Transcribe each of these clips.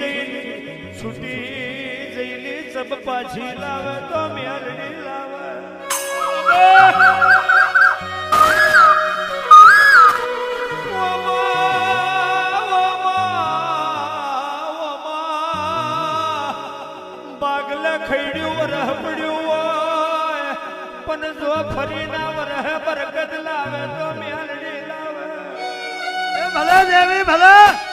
રહીને છૂટી જઈને સબ પાછી લાવે તો મેલડી લાવે. પણ જો ફરી ના વરહ બરકત લાવે તો મેલડી લાવે. ભલે દેવી, ભલે!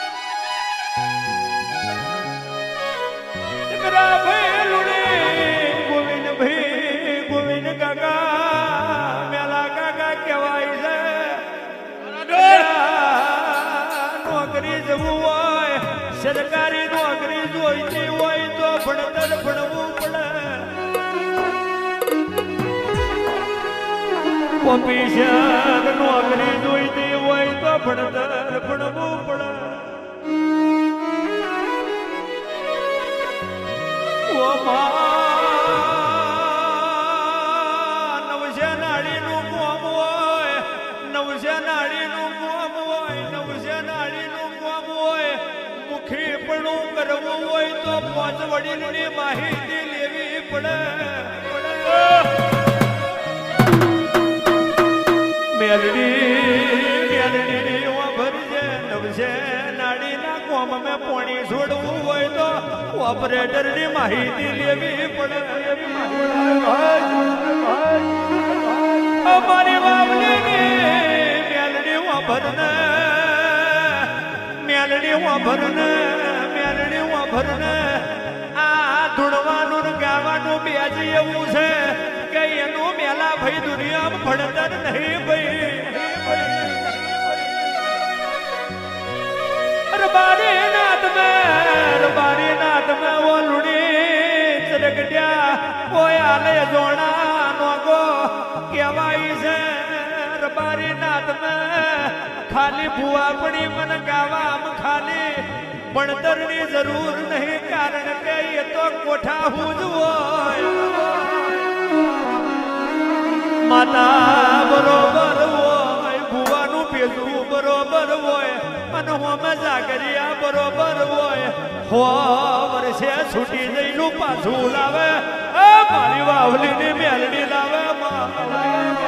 જવું હોય, સરકારી નોકરી જોઈતી હોય તો ભણતર ભણવું પડે. ઓફિસર નોકરી જોઈતી હોય તો ભણતર ભણવું પડે. પણ કરવું હોય તો પાંચ વડીલની માહિતી લેવી પડે. મેલડી મેલડી ભરજે નવસે નાડીના કોમ મેં પોણી છોડવું હોય તો ઓપરેટરની માહિતી લેવી પડે. અમારી વાવલીની મેલડી વાભરને મેલડી વાભરને મેલડી વાભરને આ ધૂણવાનું ને ગાવાનું બેજી એવું છે કે એનું મેલા ભાઈ દુનિયામાં ભણતર નહીં ભાઈ. આલે જોણા નોગો કહેવાય છે. રબારી નાથ ખાલી ભૂવા પડી મને ગાવામ ખાલી. ભણતરની જરૂર નહીં કારણ કે એ તો કોઠા હું હોય. માતા બરોબર હોય, ભુવાનું પેલું બરોબર હોય. હોમે જાગરિયા બરોબર હોય. હો વર્ષે છૂટી જઈનું પાછું લાવે. મારી વાવલીની મેલડી લાવે આવો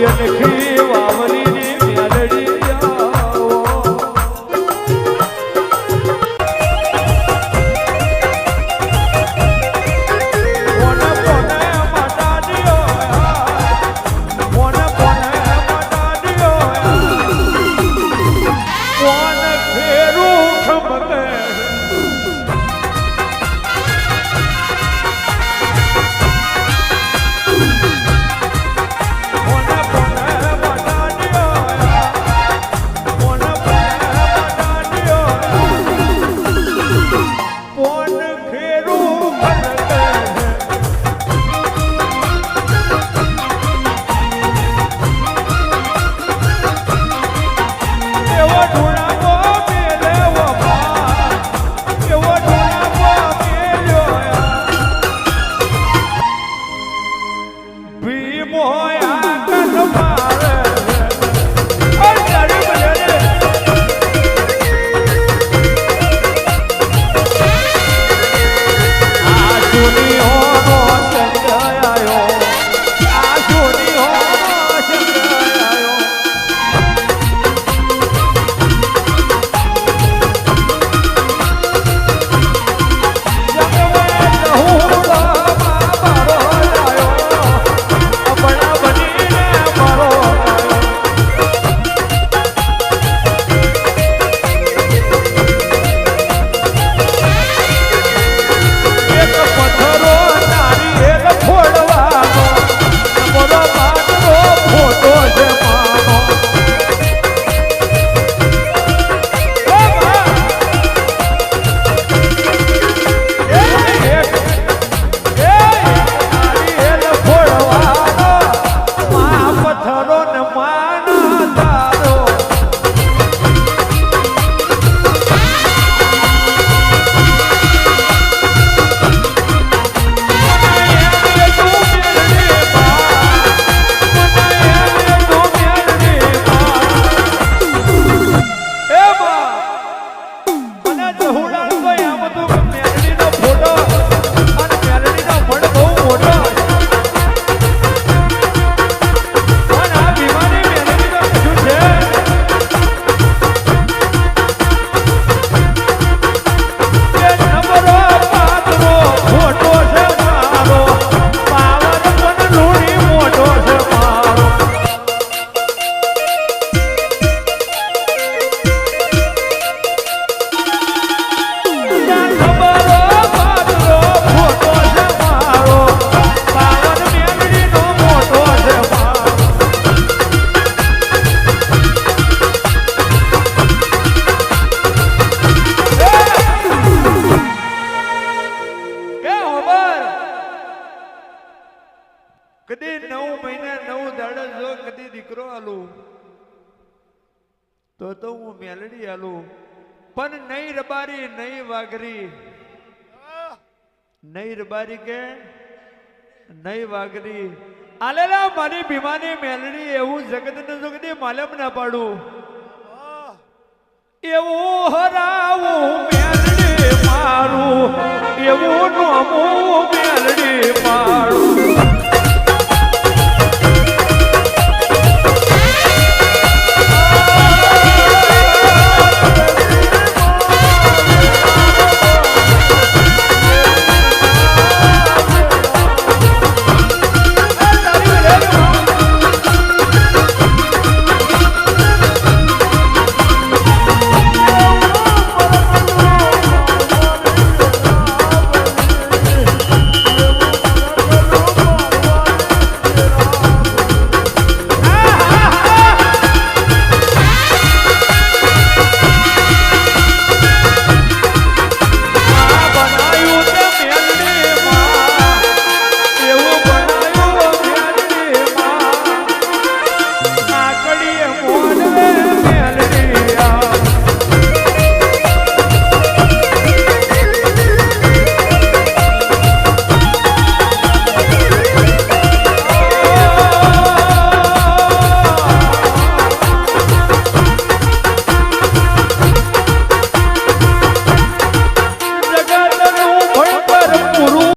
viene કદી નવ મહિના, નવ દાડા જો કદી દીકરો આલું, તો તો હું મેલડી આલું. પણ નહીં રબારી નહીં વાઘરી. નહીં રબારી કે નહીં વાઘરી. આલેલા, મારી ભીમાની મેલડી એવું જગત ને કદી માલમ ના પાડું. એવું હરાવું મેલડી મારું, એવું નોમું મેલડી મારું.